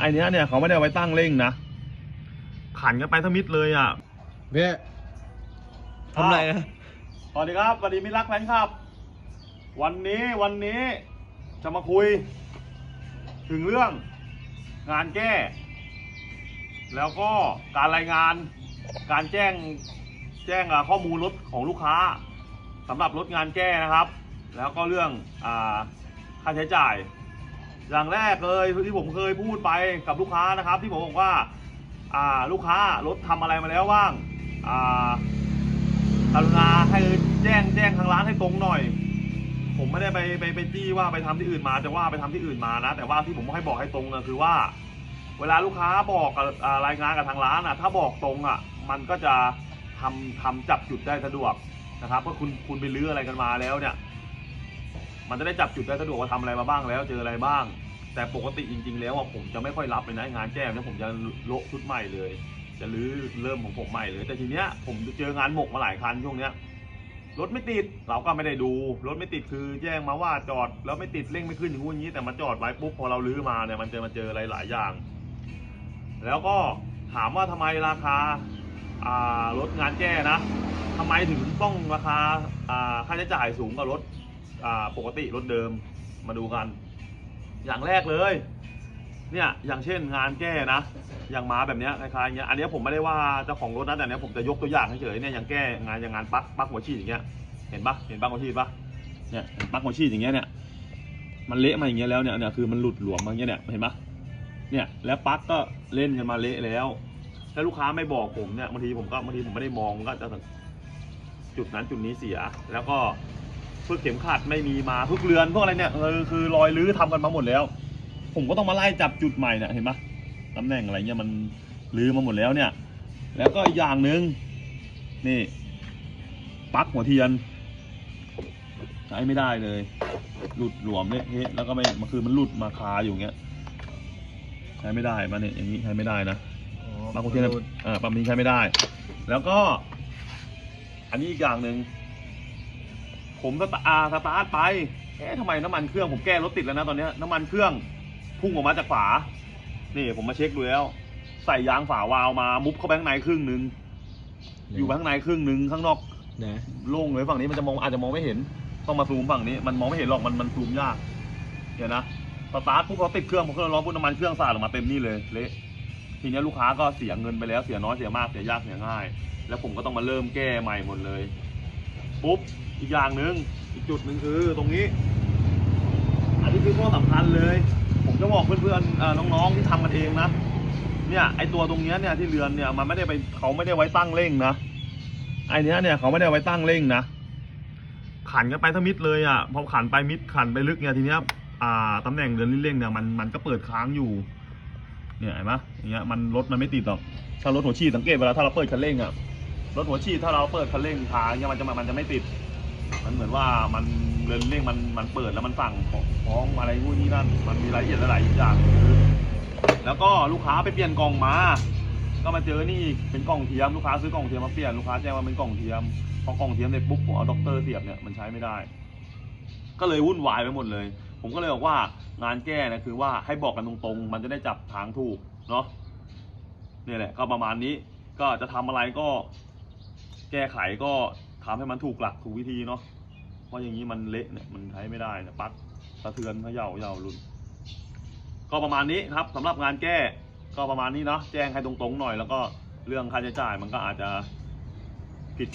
ไอเนี้ยเนี่ยเขาไม่ได้เอาไว้ตั้งเร่งนะขันกันไปทั้งมิดเลยอะเพี่ทำไรนะสวัสดีครับสวัสดีมิตรรักแฟนครับ วันนี้วันนี้จะมาคุย ถึงเรื่องงานแก้ แล้วก็การรายงาน การแจ้งแจ้งอ่าข้อมูลรถของลูกค้าสำหรับรถงานแก้นะครับ แล้วก็เรื่องอาค่าใช้จ่าย อย่างแรกเลยที่ผมเคยพูดไปกับลูกค้านะครับ ที่ผมบอกว่าอ่าลูกค้ารถทำอะไรมาแล้วบ้างอ่ากรุณาให้แจ้งแจ้งทางร้านให้ตรงหน่อย ผมไม่ได้ไปไปไปจี้ว่าไปทำที่อื่นมาจะว่าไปทำที่อื่นมานะ แต่ว่าที่ผมให้บอกให้ตรงก็คือว่า เวลาลูกค้าบอกกับอ่ารายงานกับทางร้านอะ ถ้าบอกตรงอะ มันก็จะทำทำจับจุดได้สะดวกนะครับเพราะคุณคุณไปลื้ออะไรกันมาแล้วเนี่ย มันจะได้จับจุดได้สะดวกว่าทำอะไรมาบ้างแล้วเจออะไรบ้าง แต่ปกติจริง ๆ แล้วอะผมจะไม่ค่อยรับเลยนะงานแจ้งเนี่ยผมจะโละชุดใหม่เลย จะรื้อเริ่มของผมใหม่เลย แต่ทีเนี้ยผมเจองานหมกมาหลายคันช่วงเนี้ยรถไม่ติดเราก็ไม่ได้ดู รถไม่ติดคือแจ้งมาว่าจอดแล้วไม่ติดเร่งไม่ขึ้นอย่างงู้อย่างนี้ แต่มาจอดไว้ปุ๊บพอเราลื้อมาเนี่ยมันเจะมาเจออะไรหลายอย่าง แล้วก็ถามว่าทำไมราคาอ่ารถงานแก้นะทำไมถึงต้องราคาอ่าค่าใช้จ่ายสูงกว่ารถอ่าปกติรถเดิมมาดูกัน อย่างแรกเลย เนี่ยอย่างเช่นงานแก้นะ อย่างมาแบบเนี้ยคล้ายๆเงี้ยอันเนี้ยผมไม่ได้ว่าเจ้าของรถนะแต่เนี้ยผมจะยกตัวอย่างเฉยๆเนี่ยอย่างแก้งานอย่างงานปลั๊กปลั๊กหัวฉีดอย่างเงี้ยเห็นปะเห็นปลั๊กหัวฉีดปะเนี่ยเห็นปลั๊กหัวฉีดอย่างเงี้ยเนี่ยมันเละมาอย่างเงี้ยแล้วเนี่ยเนี่ยคือมันหลุดหลวมมาอย่างเงี้ยเนี่ยเห็นปะเนี่ยแล้วปลั๊กก็เล่นกันมาเละแล้วแล้วลูกค้าไม่บอกผมเนี่ยบางทีผมก็บางทีผมไม่ได้มองก็จะจุดนั้นจุดนี้เสีย แล้วก็ พวกเข็มขัดไม่มีมาพวกเรือนพวกอะไรเนี่ยเออคือรอยรื้อทำกันมาหมดแล้ว ผมก็ต้องมาไล่จับจุดใหม่เนี่ยเห็นปะตำแหน่งอะไรเงี้ยมันลืมมาหมดแล้วเนี่ย แล้วก็อีกอย่างหนึ่งนี่ปลั๊กหัวเทียนใช้ไม่ได้เลย หลุดหลวมเละเทะแล้วก็ไม่มันคือมันหลุดมาคาอยู่เงี้ยใช้ไม่ได้มาเนี่ยอย่างนี้ใช้ไม่ได้นะปลั๊กหัวเทียนเออปั๊มนี้ใช้ไม่ได้ แล้วก็ อันนี้อีกอย่างหนึ่ง ผมสตาร์สตาร์ทไป เอ๊ะทำไมน้ำมันเครื่องผมแก้รถติดแล้วนะตอนเนี้ยน้ำมันเครื่องพุ่งออกมาจากฝา นี่ผมมาเช็คดูแล้ว ใส่ยางฝาวาล์วมามุบเข้าไปข้างในครึ่งหนึ่งอยู่ข้างในครึ่งหนึ่งข้างนอกนะโล่งเลยฝั่งนี้มันจะมองอาจจะมองไม่เห็น ต้องมาซูมฝั่งนี้ มันมองไม่เห็นหรอกมันมันซูมยากเดี๋ยวนะสตาร์ทปุ๊บพอติดเครื่องพอเครื่องร้อนปุ๊บน้ำมันเครื่องสาดออกมาเต็มนี่เลยเละทีนี้ลูกค้าก็เสียเงินไปแล้วเสียน้อยเสียมากเสียยากเสียง่าย แล้วผมก็ต้องมาเริ่มแก้ใหม่หมดเลยปุ๊บ อีกอย่างหนึ่งอีกจุดหนึ่งคือตรงนี้ อันนี้คือข้อสำคัญเลย ผมจะบอกเพื่อนๆน้องๆที่ทำกันเองนะเนี่ยไอตัวตรงเนี้ยเนี่ยที่เรือนเนี่ยมันไม่ได้ไปเขาไม่ได้ไว้ตั้งเร่งนะไอเนี้ยเนี่ยเขาไม่ได้ไว้ตั้งเร่งนะขันกันไปทั้งมิดเลยอะพอขันไปมิดขันไปลึกเนี่ยทีเนี้ยอ่าตำแหน่งเรือนเร่งเนี่ยมันมันก็เปิดค้างอยู่เนี่ยเห็นไหมอย่างเงี้ยมันรถมันไม่ติดหรอกถ้ารถหัวฉีดสังเกตเวลาถ้าเราเปิดคันเร่งอะรถหัวฉีดถ้าเราเปิดคันเร่งทางเนี่ยมันจะมันจะไม่ติด มันเหมือนว่ามันเรื่อนเร่งมันมันเปิดแล้วมันสั่งของของอะไรพวกนี้นั่นมันมีรายละเอียดหลายอย่างแล้วก็ลูกค้าไปเปลี่ยนกล่องมา ก็มาเจอนี่เป็นกล่องเทียมลูกค้าซื้อกล่องเทียมมาเปลี่ยนลูกค้าแจ้งว่าเป็นกล่องเทียมพอกล่องเทียมเสร็จปุ๊บผมเอาด็อกเตอร์เสียบเนี่ยมันใช้ไม่ได้ ก็เลยวุ่นวายไปหมดเลย ผมก็เลยบอกว่างานแก้นะคือว่าให้บอกกันตรงๆ มันจะได้จับทางถูกเนาะเนี่ยแหละก็ประมาณนี้ก็จะทำอะไรก็ แก้ไขก็ ทำให้มันถูกหลักถูกวิธีเนาะเพราะอย่างนี้มันเละเนี่ยมันใช้ไม่ได้เนี่ยปลั๊กสะเทือนเขย่าเย่าหลุน ก็ประมาณนี้ครับสำหรับงานแก้ก็ประมาณนี้เนาะแจ้งให้ตรงๆหน่อย แล้วก็เรื่องค่าใช้จ่ายมันก็อาจจะผิด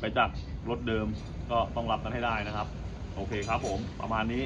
ไปจากรถเดิมก็ต้องรับกันให้ได้นะครับ โอเคครับผมประมาณนี้